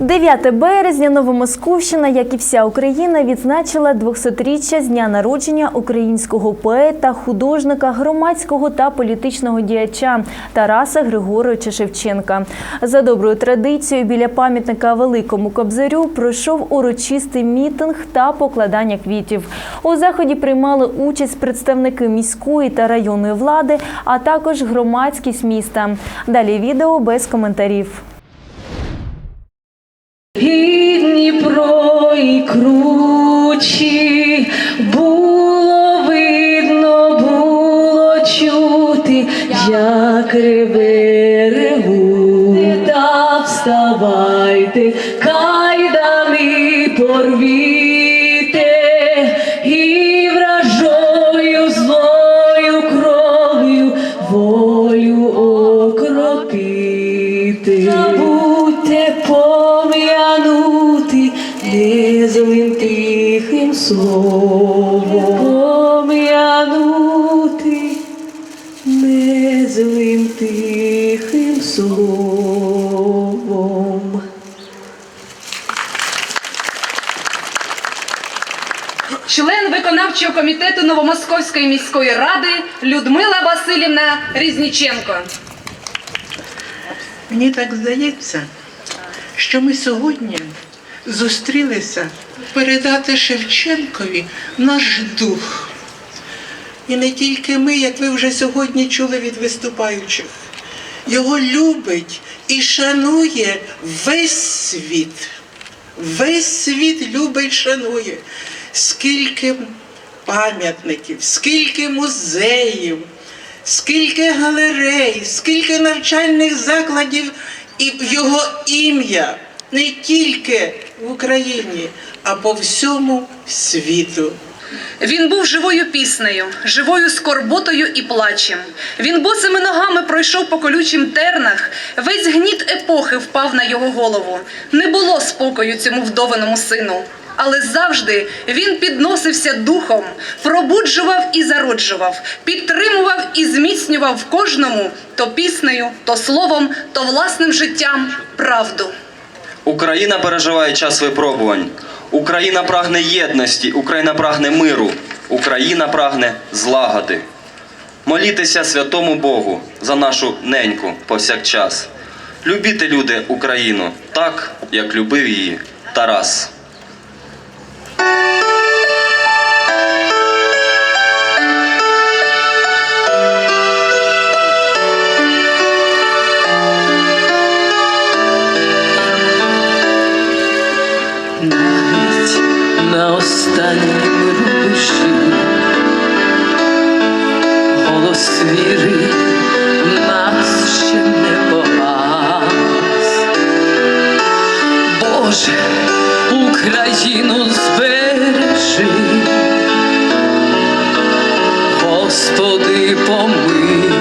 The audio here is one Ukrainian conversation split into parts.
9 березня Новомосковщина, як і вся Україна, відзначила 200-річчя з дня народження українського поета, художника, громадського та політичного діяча Тараса Григоровича Шевченка. За доброю традицією біля пам'ятника Великому Кобзарю пройшов урочистий мітинг та покладання квітів. У заході приймали участь представники міської та районної влади, а також громадськість міста. Далі відео без коментарів. І Дніпро і кручі було видно, було чути, як реве словом. Пом'янути незлим тихим словом. член виконавчого комітету Новомосковської міської ради Людмила Васильівна Різніченко. Мені так здається, що ми сьогодні зустрілися передати Шевченкові наш дух. І не тільки ми, як ви вже сьогодні чули від виступаючих. Його любить і шанує весь світ. Весь світ любить, шанує. Скільки пам'ятників, скільки музеїв, скільки галерей, скільки навчальних закладів і його ім'я не тільки в Україні, а по всьому світу. Він був живою піснею, живою скорботою і плачем. Він босими ногами пройшов по колючим тернах. Весь гніт епохи впав на його голову. Не було спокою цьому вдованому сину. Але завжди він підносився духом, пробуджував і зароджував, підтримував і зміцнював в кожному то піснею, то словом, то власним життям правду. Україна переживає час випробувань. Україна прагне єдності, Україна прагне миру, Україна прагне злагоди. Молітися святому Богу за нашу неньку повсякчас. Любіте, люди, Україну так, як любив її Тарас. Останнім рубежі голос віри в нас ще не погас. Боже, Україну збережи, Господи, помилуй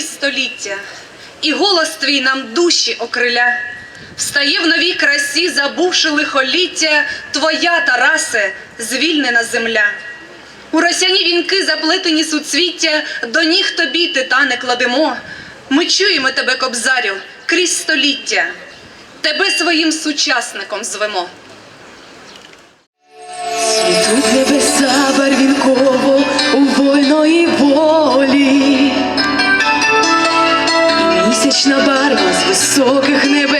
століття, і голос твій нам душі окриля. Встає в новій красі, забувши лихоліття, твоя, Тарасе, звільнена земля. У росяні вінки заплетені суцвіття, до ніг тобі, титане, кладемо. Ми чуємо тебе, кобзарю, крізь століття, тебе своїм сучасником звемо. Світуть небеса барвінково у вольної і місячна барва з високих небес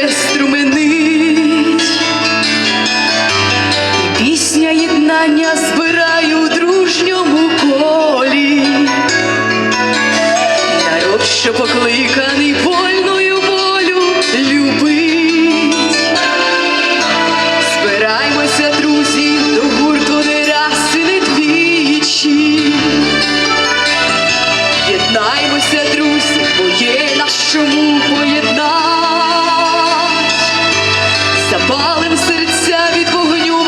Запалим серця від вогню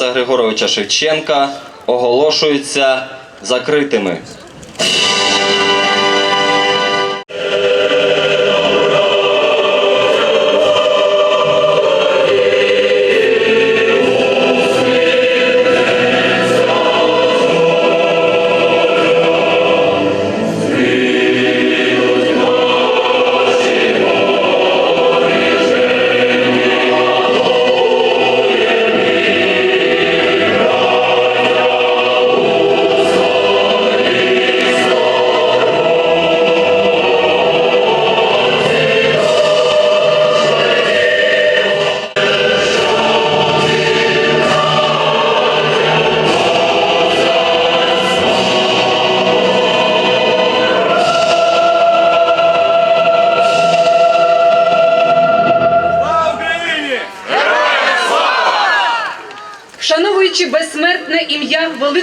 Тараса Григоровича Шевченка оголошуються закритими.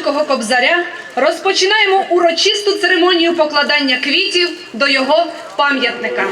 Великого Кобзаря, розпочинаємо урочисту церемонію покладання квітів до його пам'ятника.